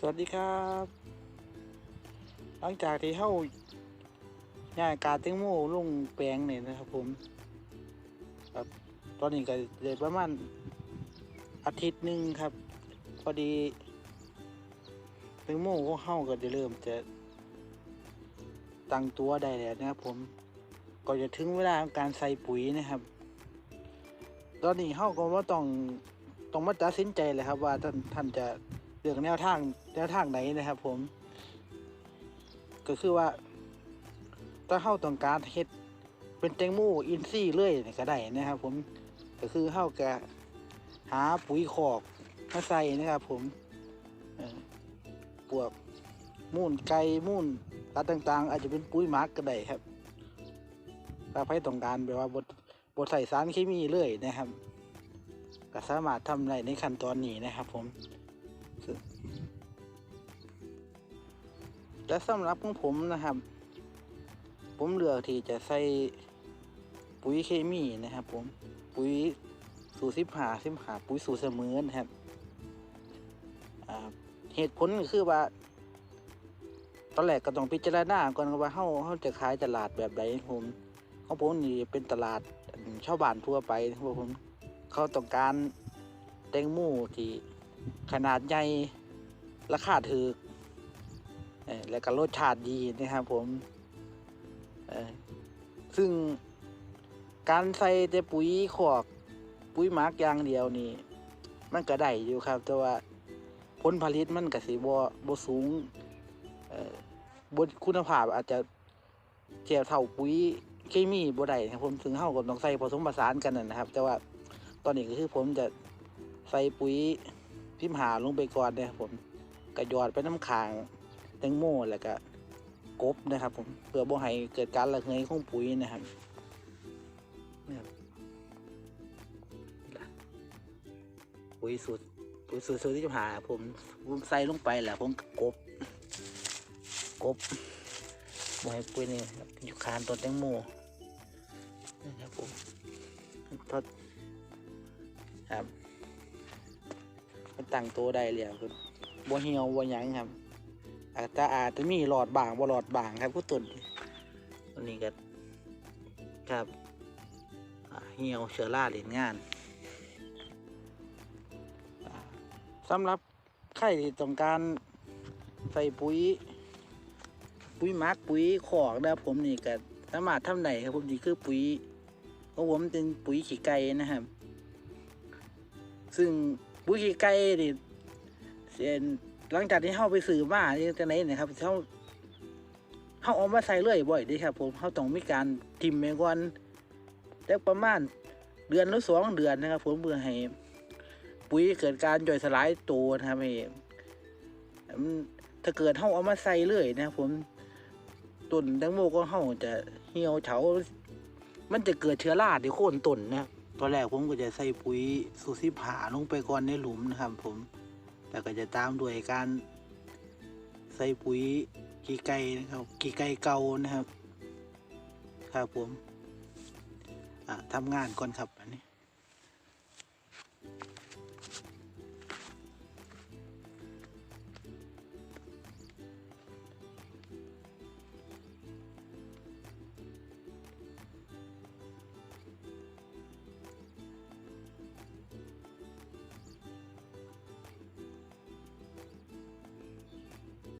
สวัสดีครับ หลังจากที่เข้าย่างกาเต็งโม่ลงแปลงเนี่ยนะครับผมครับตอนนี้ก็เลยประมาณอาทิตย์หนึ่งครับ พอดีเต็งโม่ของเข้าก็จะเริ่มจะตั้งตัวได้แล้วนะครับผมก็จะถึงเวลาของการใส่ปุ๋ยนะครับ ตอนนี้เข้าก็ว่าต้องต้องมาตัดสินใจเลยครับว่าท่านท่านจะ ลือกแนวทางแนวทางไหนนะครับ ผม ก็คือว่า ถ้าเข้าต้องการเฮ็ดเป็นแตงโมอินซี่เลยนี่ก็ได้นะครับ ผมก็คือเข้ากับหาปุ๋ยขอกมาใส่นะครับ ผมเอ่อพวกมูนไก่มูนสัตว์ต่าง ๆ อาจจะเป็นปุ๋ยหมักก็ได้ครับถ้าใครต้องการแบบว่าบดบดใส่สารเคมีเลยนะครับก็สามารถทำได้ในขั้นตอนนี้นะครับ ผม ซึ่งและสำหรับของผมนะครับ ผมเลือกที่จะใส่ปุ๋ยเคมีนะครับ ผมปุ๋ยสูตรสิบหาสิบหาปุ๋ยสูตรเสมอนะครับเหตุผลคือว่า ตอนแรกก็ต้องพิจารณาก่อนว่าเฮาเฮาจะขายตลาดแบบใดผมของผมนี่เป็นตลาดชาวบ้านทั่วไปนะครับผมเขาต้องการแตงโมที่ ขนาดใหญ่ราคาถูกเอ่อและก็รสชาติดีนะครับผมซึ่งการใส่แต่ปุ๋ยขอกปุ๋ยหมักอย่างเดียวนี่ มันก็ได้อยู่ครับ แต่ว่าผลผลิตมันก็สิบ่บ่สูงเอ่อบคุณภาพอาจจะเทียบเท่าปุ๋ยเคมีบ่ได้นะครับผมถึงเฮาก็ต้องใส่ผสมผสานกันนะนะครับ แต่ว่าตอนนี้ก็คือผมจะใส่ปุ๋ย พิมหาลงไปก่อนนะครับผมก็หยอดไปน้ำขางแตงโมแล้วก็กบนะครับ ผมเพื่อบ่ให้เกิดการระเหยของปุ๋ยนะครับนี่ยปุ๋ยสูตรปุ๋ยสูตรสูตรที่จะหาผมผมใส่ลงไปแหละผมก็กบกบบอยปุ้ยนี่คือยู่คานต้นแตงโมนะครับผมทอดครับ ตั้งตัวได้เลยครับบัวเหี่ยวบัวหยังครับอาจจะอาจจะมีหลอดบางบ่หลอดบางครับก็ต้นตัวนี้ก็ครับเหี่ยวเชื้อราเล่นงานอ่าสำหรับใครที่ต้องการใส่ปุ๋ย ปุ๋ยมักปุ๋ยขอกนะผมนี่ก็สามารถทำได้ครับผมนี่คือปุ๋ยของผมเป็นปุ๋ยขี้ไก่นะครับ ซึ่ง ปุ๋ยขี้ไก่นี่เสียนหลังจากที่เข้าไปซื้อมาที่จะไหนนะครับเขาเขาเอามาใส่เรื่อยบ่อยดีครับ ผมเขาต้องมีการทิมไปก่อนแล้วประมาณเดือนหรือสองเดือนนะครับ ผมเพื่อให้ปุ๋ยเกิดการย่อยสลายตัวนะครับให้มันถ้าเกิดเขาเอามาใส่เรื่อยนะครับผมต้นแตงโมก็เห่าจะเหี่ยวเฉามันจะเกิดเชื้อราที่โค่นต้นนะครับ ตอนแรกผมก็จะใส่ปุ๋ยสูสิผาลงไปก่อนในหลุมนะครับ ผมแล้วก็จะตามด้วยการใส่ปุ๋ยกีไก่นะครับกีไก่เก่านะครับครับผมทำงานก่อนครับอันนี้